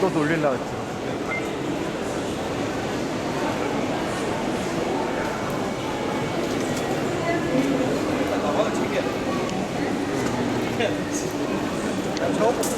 또 놀릴라 했죠. 음. 아, 저거